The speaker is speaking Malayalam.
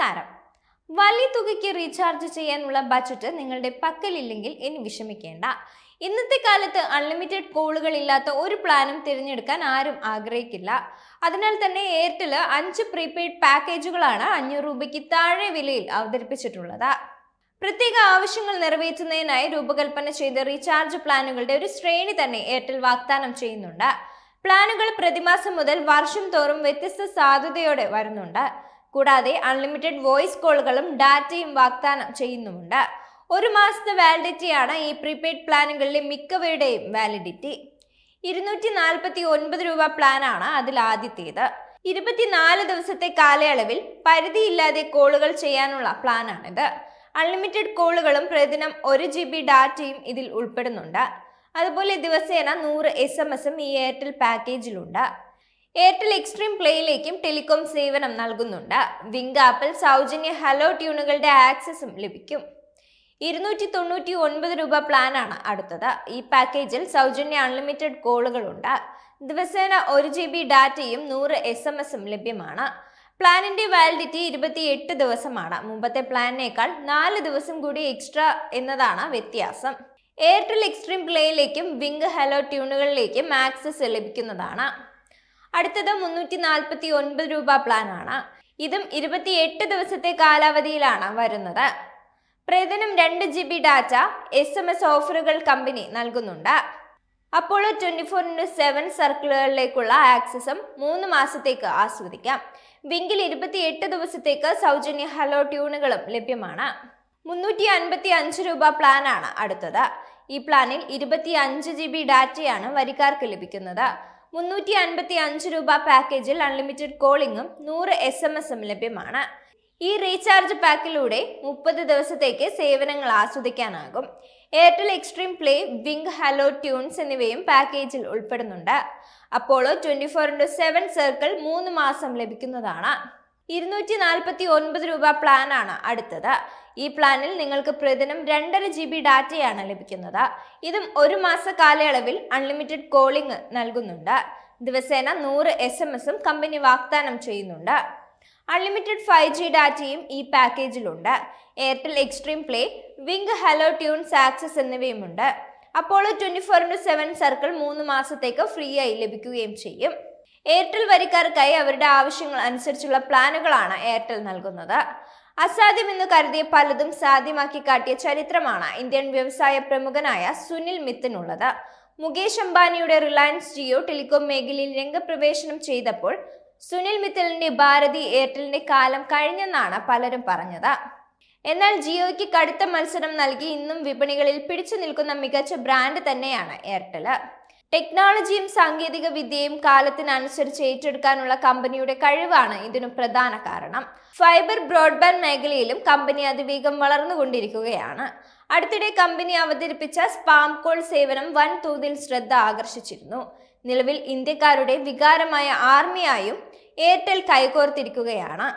നമസ്കാരം. വലിയ തുകയ്ക്ക് റീചാർജ് ചെയ്യാനുള്ള ബജറ്റ് നിങ്ങളുടെ പക്കലില്ലെങ്കിൽ ഇനി വിഷമിക്കേണ്ട. ഇന്നത്തെ കാലത്ത് അൺലിമിറ്റഡ് കോളുകൾ ഇല്ലാത്ത ഒരു പ്ലാനും തിരഞ്ഞെടുക്കാൻ ആരും ആഗ്രഹിക്കില്ല. അതിനാൽ തന്നെ എയർടെൽ അഞ്ച് പ്രീപെയ്ഡ് പാക്കേജുകളാണ് അഞ്ഞൂറ് രൂപയ്ക്ക് താഴെ വിലയിൽ അവതരിപ്പിച്ചിട്ടുള്ളത്. പ്രത്യേക ആവശ്യങ്ങൾ നിറവേറ്റുന്നതിനായി രൂപകൽപ്പന ചെയ്ത റീചാർജ് പ്ലാനുകളുടെ ഒരു ശ്രേണി തന്നെ എയർടെൽ വാഗ്ദാനം ചെയ്യുന്നുണ്ട്. പ്ലാനുകൾ പ്രതിമാസം മുതൽ വർഷം തോറും വ്യത്യസ്ത സാധ്യതയോടെ വരുന്നുണ്ട്. കൂടാതെ അൺലിമിറ്റഡ് വോയിസ് കോളുകളും ഡാറ്റയും വാഗ്ദാനം ചെയ്യുന്നുമുണ്ട്. ഒരു മാസത്തെ വാലിഡിറ്റിയാണ് ഈ പ്രീപെയ്ഡ് പ്ലാനുകളിലെ മിക്കവയുടെയും വാലിഡിറ്റി ഇരുന്നൂറ്റി നാൽപ്പത്തി ഒൻപത് രൂപ പ്ലാനാണ് അതിൽ ആദ്യത്തേത്. ഇരുപത്തിനാല് ദിവസത്തെ കാലയളവിൽ പരിധിയില്ലാതെ കോളുകൾ ചെയ്യാനുള്ള പ്ലാനാണിത് അൺലിമിറ്റഡ് കോളുകളും പ്രതിദിനം ഒരു ജി ബി ഡാറ്റയും ഇതിൽ ഉൾപ്പെടുന്നുണ്ട്. അതുപോലെ ദിവസേന നൂറ് എസ് എം എസും ഈ എയർടെൽ പാക്കേജിലുണ്ട് എയർടെൽ എക്സ്ട്രീം പ്ലേയിലേക്കും ടെലികോം സേവനം നൽകുന്നുണ്ട്. വിംഗ് ആപ്പിൽ സൗജന്യ ഹലോ ട്യൂണുകളുടെ ആക്സസും ലഭിക്കും. ഇരുന്നൂറ്റി തൊണ്ണൂറ്റി ഒൻപത് രൂപ പ്ലാനാണ് അടുത്തത്. ഈ പാക്കേജിൽ സൗജന്യ അൺലിമിറ്റഡ് കോളുകളുണ്ട്. ദിവസേന ഒരു ജി ബി ഡാറ്റയും നൂറ് എസ് എം എസും ലഭ്യമാണ്. പ്ലാനിന്റെ വാലിഡിറ്റി ഇരുപത്തിയെട്ട് ദിവസമാണ്. മുമ്പത്തെ പ്ലാനിനേക്കാൾ നാല് ദിവസം കൂടി എക്സ്ട്രാ എന്നതാണ് വ്യത്യാസം. എയർടെൽ എക്സ്ട്രീം പ്ലേയിലേക്കും വിംഗ് ഹലോ ട്യൂണുകളിലേക്കും ആക്സസ് ലഭിക്കുന്നതാണ്. അടുത്തത് മുന്നൂറ്റി നാൽപ്പത്തി ഒൻപത് രൂപ പ്ലാനാണ്. ഇതും ഇരുപത്തിയെട്ട് ദിവസത്തെ കാലാവധിയിലാണ് വരുന്നത്. പ്രതിദിനം രണ്ട് G B data S M S ഓഫറുകൾ കമ്പനി നൽകുന്നുണ്ട്. Apollo twenty four into seven സർക്കിളുകളിലേക്കുള്ള ആക്സസും മൂന്ന് മാസത്തേക്ക് ആസ്വദിക്കാം. വിങ്കിൽ ഇരുപത്തിയെട്ട് ദിവസത്തേക്ക് സൗജന്യ ഹലോ ട്യൂണുകളും ലഭ്യമാണ്. മുന്നൂറ്റി അൻപത്തി അഞ്ച് രൂപ പ്ലാനാണ് അടുത്തത്. ഈ പ്ലാനിൽ ഇരുപത്തി അഞ്ച് ജി ബി ഡാറ്റയാണ് വരിക്കാർക്ക് ലഭിക്കുന്നത്. മുന്നൂറ്റി അൻപത്തി അഞ്ച് രൂപ പാക്കേജിൽ അൺലിമിറ്റഡ് കോളിംഗും നൂറ് എസ് എം എസും ലഭ്യമാണ്. ഈ റീചാർജ് പാക്കിലൂടെ മുപ്പത് ദിവസത്തേക്ക് സേവനങ്ങൾ ആസ്വദിക്കാനാകും. Airtel Xstream play Wynk hello tunes എന്നിവയും പാക്കേജിൽ ഉൾപ്പെടുന്നുണ്ട്. Apollo twenty four into seven circle മൂന്ന് മാസം ലഭിക്കുന്നതാണ്. ഇരുന്നൂറ്റി നാൽപ്പത്തി ഒൻപത് രൂപ പ്ലാനാണ് അടുത്തത്. ഈ പ്ലാനിൽ നിങ്ങൾക്ക് പ്രതിദിനം രണ്ടര ജി ബി ഡാറ്റയാണ് ലഭിക്കുന്നത്. ഇതും ഒരു മാസ കാലയളവിൽ അൺലിമിറ്റഡ് കോളിംഗ് നൽകുന്നുണ്ട്. ദിവസേന നൂറ് എസ് എം എസും കമ്പനി വാഗ്ദാനം ചെയ്യുന്നുണ്ട്. അൺലിമിറ്റഡ് ഫൈവ് ജി ഡാറ്റയും ഈ പാക്കേജിലുണ്ട്. Airtel Xstream play Wynk hello tunes access എന്നിവയുമുണ്ട്. Apollo twenty four into seven circle മൂന്ന് മാസത്തേക്ക് ഫ്രീ ആയി ലഭിക്കുകയും ചെയ്യും. എയർടെൽ വരിക്കാർക്കായി അവരുടെ ആവശ്യങ്ങൾ അനുസരിച്ചുള്ള പ്ലാനുകളാണ് എയർടെൽ നൽകുന്നത്. അസാധ്യമെന്ന് കരുതിയ പലതും സാധ്യമാക്കി കാട്ടിയ ചരിത്രമാണ് ഇന്ത്യൻ വ്യവസായ പ്രമുഖനായ സുനിൽ മിത്തിനുള്ളത്. മുകേഷ് അംബാനിയുടെ റിലയൻസ് ജിയോ ടെലികോം മേഖലയിൽ രംഗപ്രവേശനം ചെയ്തപ്പോൾ സുനിൽ മിത്തലിന്റെ ഭാരതി എയർടെലിന്റെ കാലം കഴിഞ്ഞെന്നാണ് പലരും പറഞ്ഞത്. എന്നാൽ ജിയോയ്ക്ക് കടുത്ത മത്സരം നൽകി ഇന്നും വിപണികളിൽ പിടിച്ചു നിൽക്കുന്ന മികച്ച ബ്രാൻഡ് തന്നെയാണ് എയർടെൽ ടെക്നോളജിയും സാങ്കേതിക വിദ്യയും കാലത്തിനനുസരിച്ച് ഏറ്റെടുക്കാനുള്ള കമ്പനിയുടെ കഴിവാണ് ഇതിനു പ്രധാന കാരണം. ഫൈബർ ബ്രോഡ്ബാൻഡ് മേഖലയിലും കമ്പനി അതിവേഗം വളർന്നുകൊണ്ടിരിക്കുകയാണ്. അടുത്തിടെ കമ്പനി അവതരിപ്പിച്ച സ്പാം കോൾ സേവനം വൻതോതിൽ ശ്രദ്ധ ആകർഷിച്ചിരുന്നു. നിലവിൽ ഇന്ത്യക്കാരുടെ വികാരമായ ആർമിയായും എയർടെൽ കൈകോർത്തിരിക്കുകയാണ്.